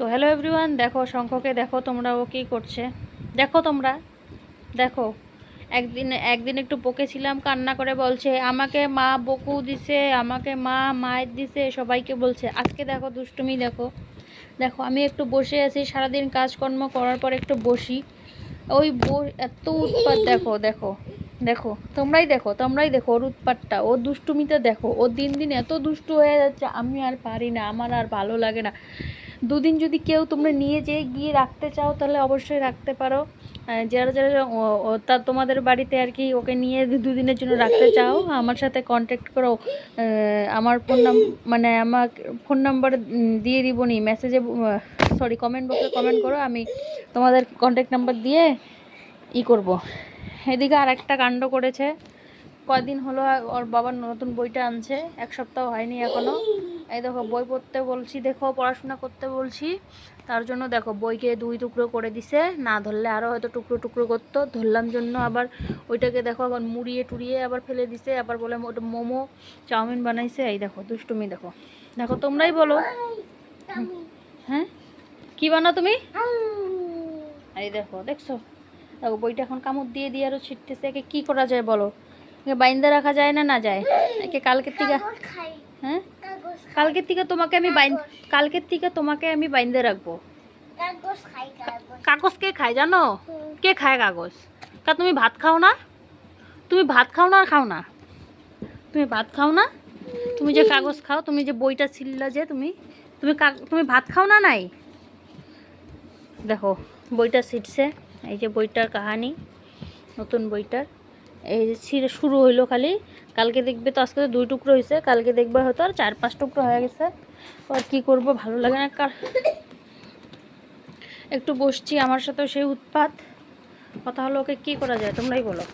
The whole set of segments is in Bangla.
তো হ্যালো এভরিওয়ান দেখো শঙ্খকে, দেখো তোমরা ও কী করছে? দেখো তোমরা, দেখো। একদিন একদিন একটু বকেছিলাম, কান্না করে বলছে, আমাকে মা বকু দিছে, আমাকে মা মায়ের দিছে সবাইকে বলছে। আজকে দেখো দুষ্টুমি, দেখো। দেখো, আমি একটু বসে আছি, সারাদিন কাজকর্ম করার পর একটু বসি। ওই এত উৎপাত, দেখো দেখো দেখো, তোমরাই দেখো তোমরাই দেখো ওর উৎপাতটা, ওর দুষ্টুমিটা দেখো। ও দিন দিন এত দুষ্টু হয়ে যাচ্ছে, আমি আর পারি না, আমার আর ভালো লাগে না। দুদিন যদি কেউ তোমরা নিয়ে যেয়ে গিয়ে রাখতে চাও, তাহলে অবশ্যই রাখতে পারো। যারা যারা তা তোমাদের বাড়িতে আর কি ওকে নিয়ে দুদিনের জন্য রাখতে চাও, আমার সাথে কন্ট্যাক্ট করো। আমার ফোন নাম মানে আমার ফোন নাম্বার দিয়ে দিব নি মেসেজে সরি কমেন্ট বক্সে কমেন্ট করো, আমি তোমাদের কন্ট্যাক্ট নাম্বার দিয়ে ই করব। এদিকে আর একটা কাণ্ড করেছে। কয়দিন হলো ওর বাবার নতুন বইটা আনছে, এক সপ্তাহ হয়নি এখনও। এই দেখো বই পড়তে বলছি দেখো পড়াশোনা করতে বলছি। তার জন্য দেখো বইকে দুই টুকরো করে দিছে না ধরলে আরও হয়তো টুকরো টুকরো করতো। ধরলাম জন্য আবার ওইটাকে দেখো আবার মুড়িয়ে টুড়িয়ে আবার ফেলে দিছে আবার বলে ওটা মোমো চাউমিন বানাইছে। এই দেখো দুষ্টুমি দেখো। দেখো তোমরাই বলো। হ্যাঁ? কি বানাও তুমি? এই দেখো দেখছ? দেখো বইটা এখন কামড় দিয়ে দিয়ে আরও ছিটতেছে। একে কী করা যায় বলো? একে বাইন্দা রাখা যায় না না যায়? একে কালকের থেকে হ্যাঁ? কালকের থেকে তোমাকে আমি বাইন কালকের থেকে তোমাকে আমি বাইন্দে রাখব। কাগজ কে খায় জানো? কে খায় কাগজ? কা তুমি ভাত খাও না? তুমি ভাত খাও না আর খাও না? তুমি ভাত খাও না? তুমি যে কাগজ খাও তুমি যে বইটা ছিললা যে তুমি তুমি তুমি ভাত খাও না নাই? দেখো বইটা ছিটছে। এই যে বইটার কাহানি নতুন বইটার। এই যে ছিঁড়ে শুরু হইল খালি। কালকে দেখবে তো আজকে তো দুই টুকরো হয়েছে কালকে দেখবে হয়তো আর চার পাঁচ টুকরো হয়ে গেছে। আর কি করব, ভালো লাগে না, কার একটু বসছি, আমার সাথেও সেই উৎপাত। কথা হলো ওকে কী করা যায়, তোমরাই বলো।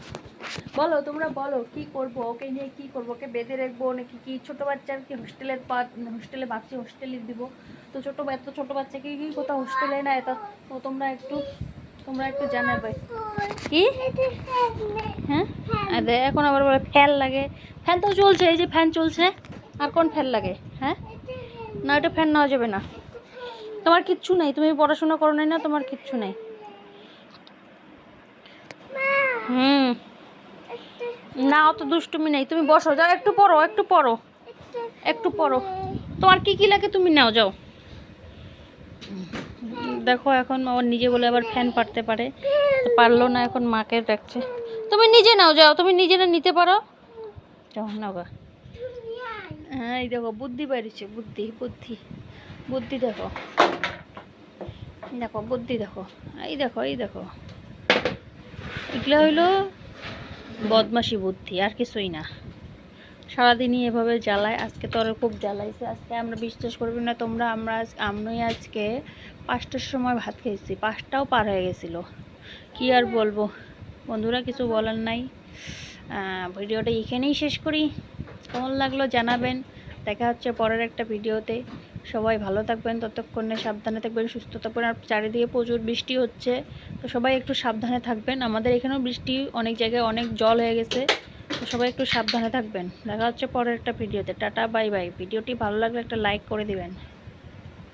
বলো, তোমরা বলো, কি করব, ওকে নিয়ে কি করব, ওকে বেঁধে রাখব নাকি কি? ছোট বাচ্চার কি হোস্টেলে হোস্টেলে ভাবছি হোস্টেলে দিব। তো ছোট এত ছোট বাচ্চাকে কি কোথাও হোস্টেলে না এটা তো তোমরা একটু তোমরা একটু জানাবে। কি? হ্যাঁ? আর এখন আবার বলে ফ্যান লাগে। ফ্যান তো চলছে এই যে ফ্যান চলছে। আর কোন ফ্যান লাগে? হ্যাঁ? না এটা ফ্যান নেওয়া যাবে না। তোমার কিচ্ছু নেই তুমি পড়াশোনা করো নাই না তোমার কিচ্ছু নেই। হুম। না অত দুষ্টুমি নেই। তুমি বসো যাও একটু পড়ো একটু পড়ো। একটু পড়ো। তোমার কি কি লাগে তুমি নাও যাও। দেখো এখন আবার নিজে বলে আবার ফ্যান পারতে পারে। তো পারল না এখন মাকে ডাকছে তুমি নিজে নাও, যাও। তুমি নিজে না নিতে পারো। যাও, নাও গা। হ্যাঁ এই দেখো, বুদ্ধি বেরিয়েছে বুদ্ধি বুদ্ধি। বুদ্ধি দেখো। দেখো, বুদ্ধি দেখো। এই দেখো এই দেখো। এগুলো হইল বদমাসি বুদ্ধি, আর কিছুই না। সারাদিনই এভাবে জ্বালায়। আজকে তো খুব জ্বালাইছে। আজকে আমরা বিশ্বাস করবে না, তোমরা আমরা আমি আজকে পাঁচটার সময় ভাত খেয়েছি। পাঁচটাও পার হয়ে গেছিল। কি আর বলব? বন্ধুরা কিছু বলার নাই। ভিডিওটা এখানেই শেষ করি। কেমন লাগল জানাবেন। দেখা হচ্ছে পরের একটা ভিডিওতে। সবাই ভালো থাকবেন, ততক্ষণে সাবধানে থাকবেন, সুস্থ থাকবেন। আর চারিদিকে প্রচুর বৃষ্টি হচ্ছে। তো সবাই একটু সাবধানে থাকবেন। আমাদের এখানেও বৃষ্টি অনেক জায়গায় অনেক জল হয়ে গেছে। তো সবাই একটু সাবধানে থাকবেন। দেখা হচ্ছে পরের একটা ভিডিওতে। Tata, bye bye. ভিডিওটি ভালো লাগলে একটা লাইক করে দিবেন।